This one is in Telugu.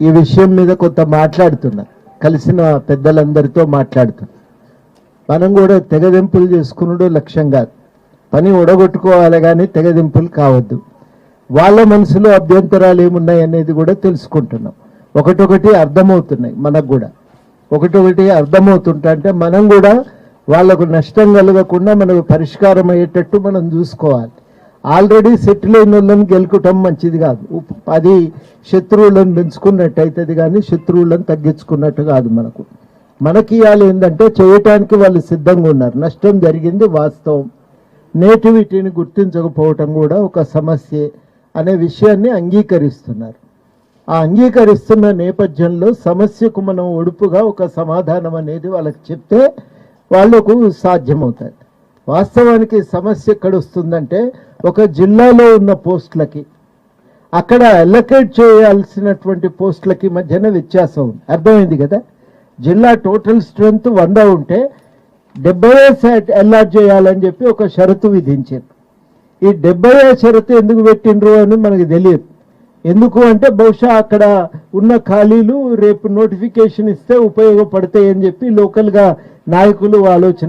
ఈ విషయం మీద కొంత మాట్లాడుతున్నా. కలిసిన పెద్దలందరితో మాట్లాడుతున్నా. మనం కూడా తెగదెంపులు చేసుకున్నాడు లక్ష్యం కాదు. పని ఒడగొట్టుకోవాలి కానీ తెగదింపులు కావద్దు. వాళ్ళ మనసులో అభ్యంతరాలు ఏమున్నాయి అనేది కూడా తెలుసుకుంటున్నాం. ఒకటొకటి అర్థమవుతున్నాయి మనకు కూడా. ఒకటొకటి అర్థమవుతుంటా అంటే మనం కూడా వాళ్ళకు నష్టం కలగకుండా మనకు పరిష్కారం అయ్యేటట్టు మనం చూసుకోవాలి. ఆల్రెడీ సెటిల్ అయిన వాళ్ళని గెలుకటం మంచిది కాదు. అది శత్రువులను పెంచుకున్నట్టు అవుతుంది కానీ శత్రువులను తగ్గించుకున్నట్టు కాదు మనకు. మనకి ఇవాళ ఏంటంటే చేయటానికి వాళ్ళు సిద్ధంగా ఉన్నారు. నష్టం జరిగింది వాస్తవం. నేటివిటీని గుర్తించకపోవటం కూడా ఒక సమస్య అనే విషయాన్ని అంగీకరిస్తున్నారు. ఆ అంగీకరిస్తున్న నేపథ్యంలో సమస్యకు మనం ఒడుపుగా ఒక సమాధానం అనేది వాళ్ళకి చెప్తే వాళ్ళకు సాధ్యమవుతుంది. వాస్తవానికి సమస్య ఎక్కడ వస్తుందంటే ఒక జిల్లాలో ఉన్న పోస్టులకి అక్కడ అలొకేట్ చేయాల్సినటువంటి పోస్టులకి మధ్యన వ్యత్యాసం ఉంది అర్థమైంది కదా? జిల్లా టోటల్ స్ట్రెంగ్త్ వంద ఉంటే డెబ్బై అలాట్ చేయాలని చెప్పి ఒక షరతు విధించారు. ఈ డెబ్బై షరతు ఎందుకు పెట్టిండ్రు అని మనకు తెలియదు. ఎందుకు అంటే బహుశా అక్కడ ఉన్న ఖాళీలు రేపు నోటిఫికేషన్ ఇస్తే ఉపయోగపడతాయి అని చెప్పి లోకల్గా నాయకులు ఆలోచన